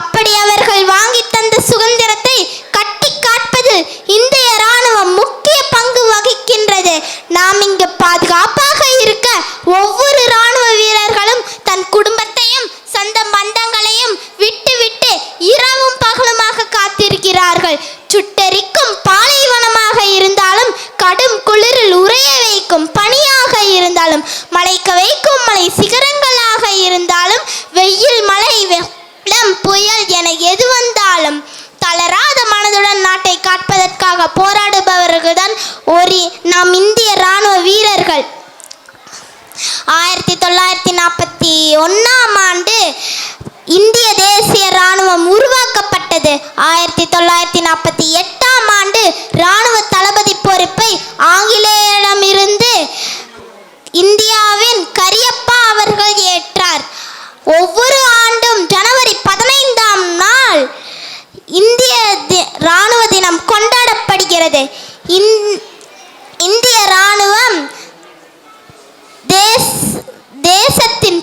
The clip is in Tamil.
அப்படி அவர்கள் வாங்கி தந்த சுதந்திரத்தை கட்டி காட்பதில் இந்திய ராணுவம் முக்கிய பங்கு வகிக்கின்றது. நாம் இங்கு பாதுகாப்பாக இருக்க ஒவ்வொரு ராணுவ வீரர்களும் தன் குடும்பத்தையும் சொந்த பந்தங்களையும் விட்டுவிட்டு இரவும் பகலுமாக காத்திருக்கிறார்கள். சுட்டரிக்கும் பாலைவனமாக இருந்தாலும் கடும் குளிரில் உறைய வைக்கும் பனியாக இருந்தாலும் மலைக்க வைக்கும் போராடுபவர்கள்தான் ஒரு நம் இந்திய இராணுவ வீரர்கள். ஆயிரத்தி தொள்ளாயிரத்தி நாற்பத்தி ஒன்றாம் ஆண்டு இந்திய தேசிய இராணுவம் உருவாக்கப்பட்டது. ஆயிரத்தி தொள்ளாயிரத்தி நாற்பத்தி எட்டாம் ஆண்டு இராணுவ தளபதி பொறுப்பை ஆங்கிலேயரிடமிருந்து இந்தியாவின் கரியப்பா அவர்கள் ஏற்றார். ஒவ்வொரு ஆண்டும் ஜனவரி பதினைந்தாம் நாள் இந்திய தி- ராணுவ தினம் கொண்டாடப்படுகிறது. இந்திய ராணுவம் தேசத்தின்